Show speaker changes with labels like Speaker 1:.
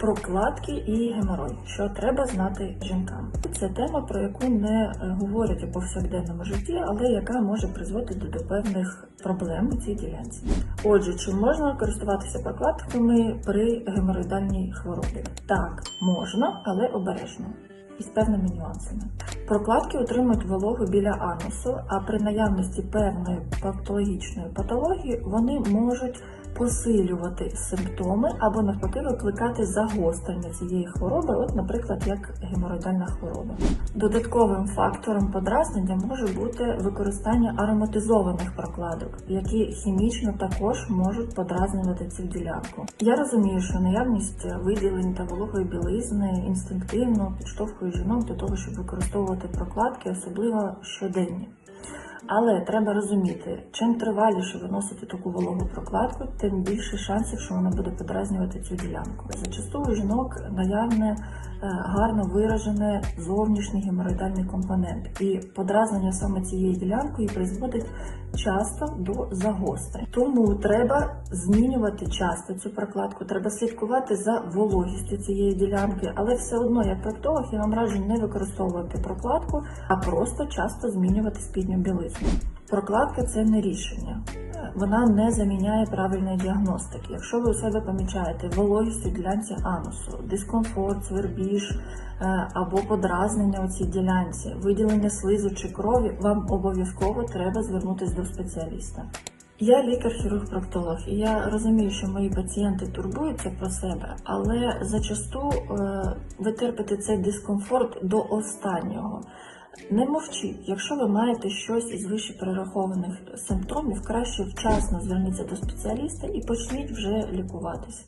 Speaker 1: Прокладки і геморой, що треба знати жінкам. Це тема, про яку не е, говорять у повсякденному житті, але яка може призводити до певних проблем у цій ділянці. Отже, чи можна користуватися прокладками при геморроїдальній хворобі? Так, можна, але обережно. І з певними нюансами. Прокладки утримують вологу біля анусу, а при наявності певної патологічної патології вони можуть посилювати симптоми або навпаки викликати загострення цієї хвороби, от, наприклад, як геморроїдальна хвороба. Додатковим фактором подразнення може бути використання ароматизованих прокладок, які хімічно також можуть подразнювати цю ділянку. Я розумію, що наявність виділень та вологої білизни інстинктивно підштовхує жінок до того, щоб використовувати прокладки, особливо щоденні. Але треба розуміти, чим триваліше ви носите таку вологу прокладку, тим більше шансів, що вона буде подразнювати цю ділянку. Зачасту у жінок наявне е, гарно виражене зовнішній геморроїдальний компонент, і подразнення саме цією ділянкою призводить часто до загострень. Тому треба змінювати часто цю прокладку, треба слідкувати за вологістю цієї ділянки, але все одно, як проктолог, я вам раджу не використовувати прокладку, а просто часто змінювати спідню білизну. Прокладка це не рішення. Вона не заміняє правильної діагностики. Якщо ви у себе помічаєте вологість у ділянці анусу, дискомфорт, свербіж е, або подразнення у цій ділянці, виділення слизу чи крові, вам обов'язково треба звернутися до спеціаліста. Я лікар-хірург-проктолог, і я розумію, що мої пацієнти турбуються про себе, але зачасту е, ви терпите цей дискомфорт до останнього. Не мовчіть, якщо ви маєте щось із вище перерахованих симптомів, краще вчасно зверніться до спеціаліста і почніть вже лікуватись.